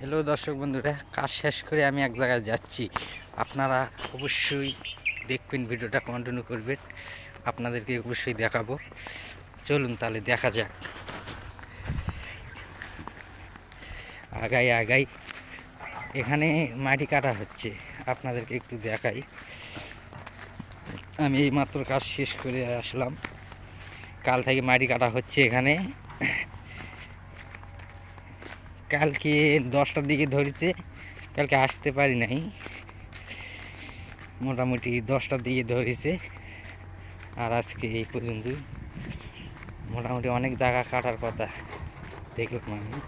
Hello দর্শক বন্ধুরা। কাজ শেষ করে আমি এক জায়গায় যাচ্ছি। আপনারা অবশ্যই দেখবেন, ভিডিওটা কন্টিনিউ করবেন। আপনাদেরকে অবশ্যই দেখাবো। চলুন তাহলে দেখা যাক। আগাই আগাই। এখানে মাটি কাটা হচ্ছে। আপনাদেরকে একটু দেখাই। আমি এই মাত্র কাজ শেষ করে আসলাম। কাল থেকে মাটি কাটা হচ্ছে এখানে। কালকে দশটার দিকে ধরেছে, কালকে আসতে পারি নাই। মোটামুটি দশটার দিকে ধরেছে, আর আজকে এই পর্যন্ত মোটামুটি অনেক জায়গা কাটার কথা দেখলাম আমি।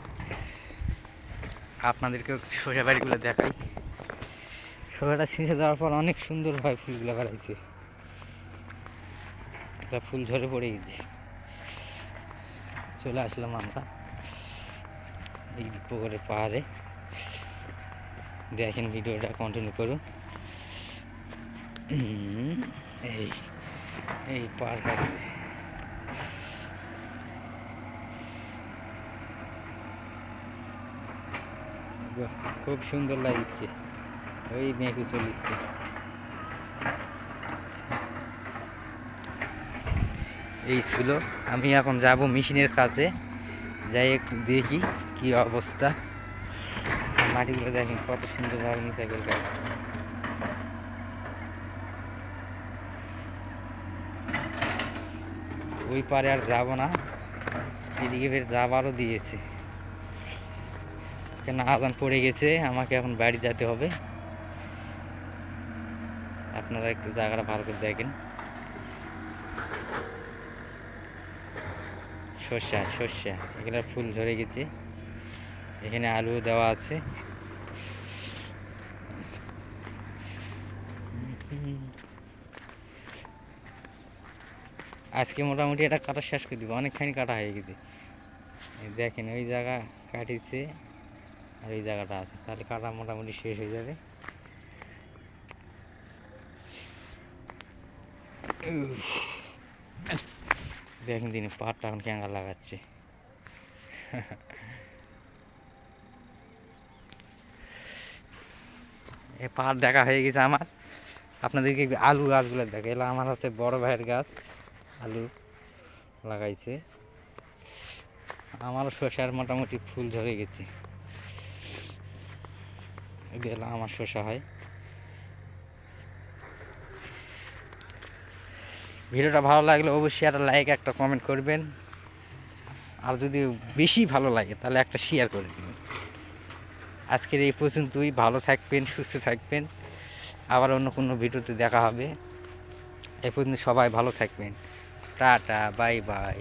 আপনাদেরকেও শসা বাড়িগুলো দেখাই। শসাটা ছিঁচে দেওয়ার পর অনেক সুন্দর হয় ফুলগুলো বেড়াইছে। ফুল ঝরে পড়ে গেছে। চলে আসলাম আমরা। এই পুকুরের পাহাড়ে দেখেন ভিডিওটা কন্টিনিউ করুন। এই এই কাটছে খুব সুন্দর লাগছে। ওই মেঘে চলিচ্ছে। এই ছিল, আমি এখন যাব মেশিনের কাছে। যাই একটু দেখি। কি অবস্থা? মাটিগুলো দেখেন কত সুন্দরভাবে নিতে গেল ওই পারে আর যাব না। এদিকে বের যাবারও দিয়েছে। কেন আজান পড়ে গেছে, আমাকে এখন বাড়ি যেতে হবে। আপনারা একটু জায়গাটা ভালো করে দেখেন। সর্ষা সর্ষা এখানে ফুল ঝরে গেছে। এখানে আলু দেওয়া আছে। আজকে মোটামুটি এটা কাটা শেষ করে দিব, অনেকখানি কাটা হয়ে গেছে। দেখেন, ওই জায়গা কাটিছে, আর ওই জায়গাটা আছে। তাহলে কাটা মোটামুটি শেষ হয়ে যাবে। দেখেন দিনে পাহাড়টা এখন ক্যাঙ্গা লাগাচ্ছে। এই পাহাড় দেখা হয়ে গেছে আমার। আপনাদেরকে আলু গাছগুলো দেখে এলা আমার হচ্ছে বড় ভাইয়ের গাছ, আলু লাগাইছে। আমারও শসার মোটামুটি ফুল ধরে গেছে। এগুলো আমার শসা হয়। ভিডিওটা ভালো লাগলে অবশ্যই একটা লাইক একটা কমেন্ট করবেন। আর যদি বেশি ভালো লাগে, তাহলে একটা শেয়ার করে দিবেন। আজকের এই পর্যন্তই। ভালো থাকবেন, সুস্থ থাকবেন। আবার অন্য কোনো ভিডিওতে দেখা হবে। এ পর্যন্ত সবাই ভালো থাকবেন। Ta-ta, bye bye.